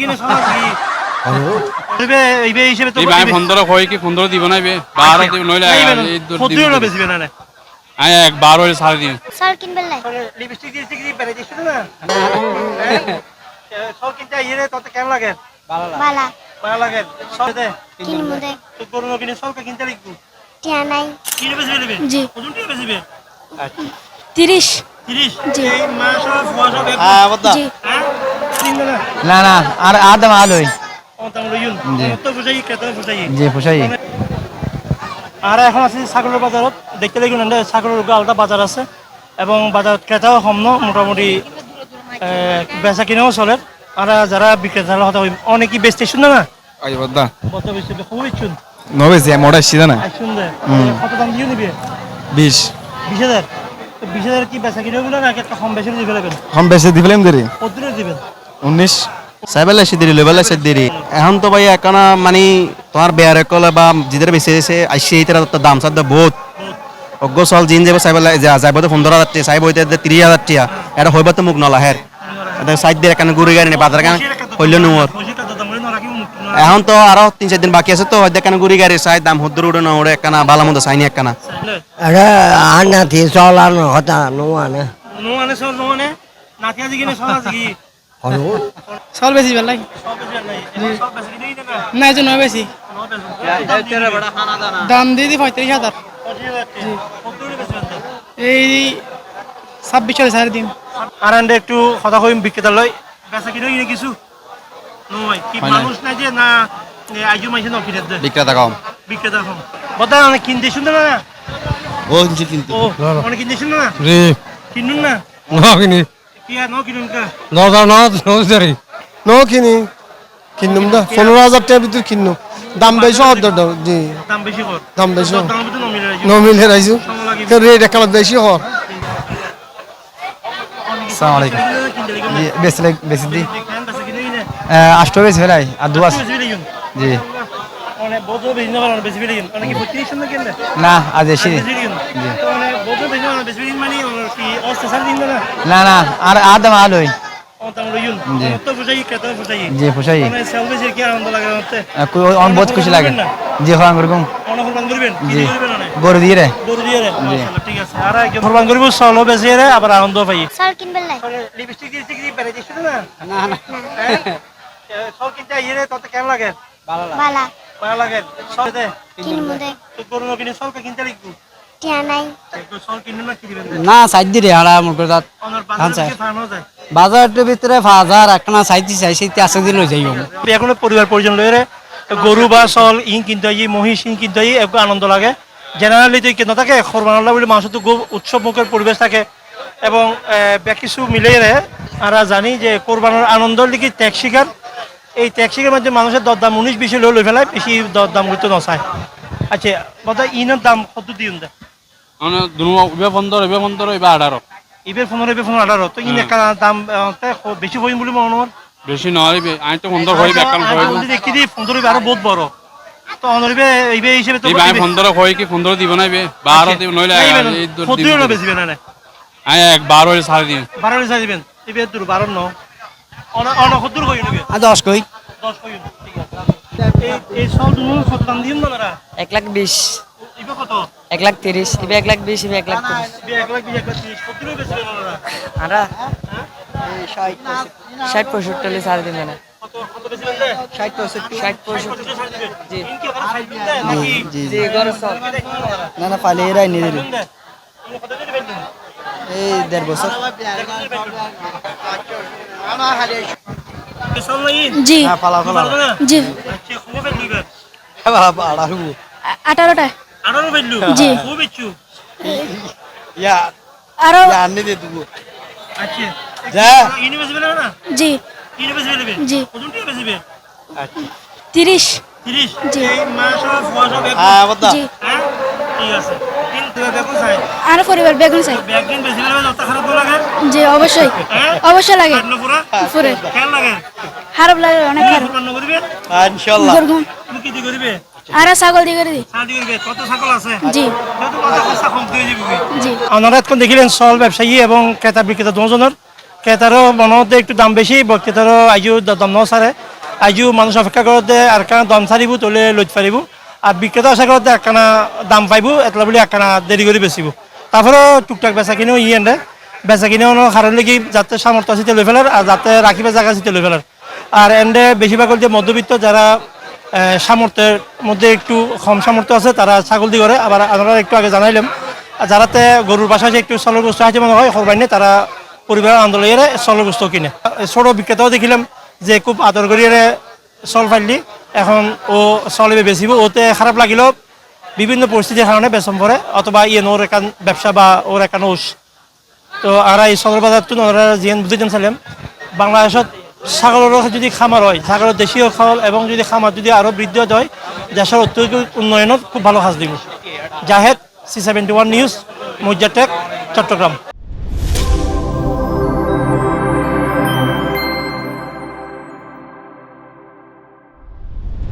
কিনে ইবে ইবে হিসেবে তো এই ভাই কই কি পনেরো দিব না ইবে বারো দিব নইলে এই দূর দিব না বেশি বেনা না আমি এক বারো হইলে সাড়ে দিন স্যার কিনবেন লাই লিপস্টিক দিতে কি বেরে দিছ না। সব কিনতে তোতে কেমন লাগে? ভালো লাগে। সব দে। কিনবো দে। তো করোনা কিনে সব কিনতে লিখব টিয়া নাই। কিনে বেশি বেলবে জি। কত টিয়া বেশি বে তিরিশ। 30 জি। এই মাস সব ফুয়া সব এক জি হ্যাঁ? তিন না না আর আদম আলোই। জি। পোষাই আর এখন আছে ছাগলের বাজারত দেখতে লাগি না ছাগলের আলাদা বাজার আছে। এবং বাজার ক্রেতাও কম ন মোটামুটি বেচা কিনেও চলে। আর যারা বিক্রেতা হতে অনেকই বেচতে শুন না? আই বদ্দা কত খুব ইচ্ছুন নবেছি মোটা সিদা না? কত দাম দিয়ে নিবে? 20 বিশ হাজার? বিশ হাজার কি বেচা কিনেও না একটা কম বেশি দিয়ে ফেলবেন কম বেশি দিবেলাম দেরি? কত দূরে দিবেন 19 সাইবেলা সিদিরি লেবেলা সিদিরি এখন তো ভাই একনা মানে তোমার বেয়ার কলে বা জিদের বেশি এসে আইসি এইটার তো দাম সাদ বহুত। অজ্ঞ চল জিন যাব সাইবেলা যাইব তো পনেরো হাজার টিয়া সাইব হইতে তিরিশ হাজার টিয়া। এটা হইব তো মুখ নলাহের এটা সাইড দিয়ে এখানে ঘুরি গাড়ি বাজার কেন হইল নোর পয়সা কত দাম না রাখি মুখ এখন তো আরও তিন চার দিন বাকি আছে তো হয়তো এখানে ঘুরি গাড়ি সাই দাম হদ্দুর উড়ে না উড়ে একখানা বালা মতো চাইনি একখানা। আর নাতি চলানো কথা নোয়া না নোয়ানে সব নোয়ানে নাতি আজি কিনে সব আজি কি? হলো। সল বেশি বেলাই সব বেশি কিনেই নেবে না এই জন্য বেশি দাম দিয়ে দিই পঁয়ত্রিশ হাজার এই ছাব্বিশ চল্লিশ হাজার দিন আর একটু কথা কইম বিক্রেতালয় বেচা কিনে কিনে কিছু নয় কি মানুষ নাই? যে না আইজু মাইছে ন কিনে দে বিক্রেতা কম। বিক্রেতা কম। বদা অনেক কিনতে শুনতে না? ও কিন্তু ও অনেক কিনতে শুনতে না? রে কিনুন না? নকিনি কি আর ন কিনুন কা। নদা নদ নদরি নো কিনি। কিনুম দা পনেরো হাজার টাকার ভিতর কিনুম। দাম বেশি হর দর জি। দাম বেশি কর। দাম বেশি হর হেরাইছো সময় লাগে তো রেট একাল বেশি হর আসসালামু আলাইকুম। জি বেশি বেশি দি। কিনে। কিনে আষ্ট বেশি ফেলাই আর দু আছে জি। অনেক বহুত বেশি না পারে বেশি বেশি অনেক কি প্রতি শুনতে কিনলে না আজ এসি বেশি কিন তো অনেক বহুত বেশি না বেশি বেশি মানে কি অস্তে সার দিন না? না না আর আদম আলোই। তো মানে কুরবান? করবেন করবেন গরু দিয়ে রে। গরু দিয়ে রে? ঠিক আছে। আর একজন করব সলো বেশি রে আবার আনন্দ পাই। স্যার কিনবেন লাই লিপস্টিক দিতে কি বেরে দিছ না? না না। সব কিনতে ইয়ে কেমন লাগে? ভালো লাগে। দে। কিনবো দে। তো করোনা কিনে সব কিনতে না সাইড হারা ভিতরে হাজার সাইড আছে দিন যাইব। এখন পরিবার পরিজন লয়ে গরু বা চল ইন কিনতে আই মহিষ ইন কিনতে একটু আনন্দ লাগে। জেনারেলি তো কেন থাকে খরবানাল্লা বলে মানুষ তো খুব উৎসব মুখের পরিবেশ থাকে। এবং কিছু মিলেই রে আমরা জানি যে কোরবানোর আনন্দর লিখি ত্যাগ শিকার এই শিকার মধ্যে মানুষের দরদাম উনিশ বেশি লই ফেলায় বেশি দরদাম করতে নচায়। আচ্ছা ইনের দাম কত দিন দে মানে ইবে পনেরো ইবে পনেরো ইবে আঠারো। পনেরো পনেরো আঠারো। তো ইন একটা দাম বেশি হইম বলে মনে হয়? বেশি নয় আমি তো পনেরো কই দেখি দিই পনেরো ইবে আরও বহুত বড়। তো অনরিবে ইবে হিসেবে তো পনেরো কই কি পনেরো দিব না ইবে বারো দিব নইলে দিব কতই না না এক বারো সাড়ে দিন। বারো দিবেন। ইবে দূর বারো ন। দশ কই। এক লাখ বিশ। এক লাখ তিরিশ ইবে এক লাখ বিশ ইবে এক লাখ তিরিশ। আরা ষাট পঁয়ষট্টি হলে সাড়ে তিন জানা। ষাট পঁয়ষট্টি। ষাট পঁয়ষট্টি জি। জি না না এরাই এই দেড় বছর। জি। পালা পালা জি। আচ্ছা খুব আঠারোটা জি। ইয়া আরও আচ্ছা। জি। জি। টাকা তিরিশ। জি। এক হ্যাঁ জি। হ্যাঁ? ঠিক আছে। আরও পরিবার বেগুন চাই। জি অবশ্যই। অবশ্যই লাগে। পুরে খারাপ লাগে অনেক খারাপ। ইনশাআল্লাহ কি দি করবে আর ছাগল দিয়ে করে দিই। কত ছাগল আছে জি। কত কত খরচা কম দিয়ে দিবি জি। আপনারা এখন দেখিলেন সল ব্যবসায়ী এবং ক্রেতা বিক্রেতা দুজনের। ক্রেতারও মনে হতে একটু দাম বেশি বিক্রেতারও আইজু দাম নসারে আইজু মানুষ অপেক্ষা করতে আর কানা দাম সারিব তোলে লইত পারিব আর বিক্রেতা আশা করতে একখানা দাম পাইব এতলা বলে একখানা দেরি করে বেচিব। তারপরেও টুকটাক বেচা কিনেও ই এনে বেচা কিনেও কারণ লাগি যাতে সামর্থ্য আছে লই ফেলার আর যাতে রাখিবে জায়গা আছে লই ফেলার আর এন্ডে বেশিরভাগ যে মধ্যবিত্ত যারা সামর্থ্যের মধ্যে একটু কম সামর্থ্য আছে তারা ছাগল দিয়ে করে আবার আমরা একটু আগে জানাইলাম যারাতে গরুর যে একটু সলগ্রস্ত আছে মনে হয় সর্বাইনে তারা পরিবারের আন্দোলনের সলগ্রস্ত কিনে। ছোট বিক্রেতাও দেখিলাম যে খুব আদর করিয়ে চল ফাইলি এখন ও চলিবে বেচিব। ওতে খারাপ লাগিলেও বিভিন্ন পরিস্থিতির কারণে বেচম পরে অথবা ইয়ে ওর একান ব্যবসা বা ওর একান ওষ তো আর এই সদর বাজারটো ওরা যিহেন বুঝিতেন চাইলাম বাংলাদেশত ছাগলের যদি খামার হয় ছাগলের দেশীয় খাল এবং যদি খামার যদি আরও বৃদ্ধি হয় দেশের অর্থনৈতিক উন্নয়নত খুব ভালো সাজ দিব। Zahed C seventy one news মজ্জাটেক Chittagong.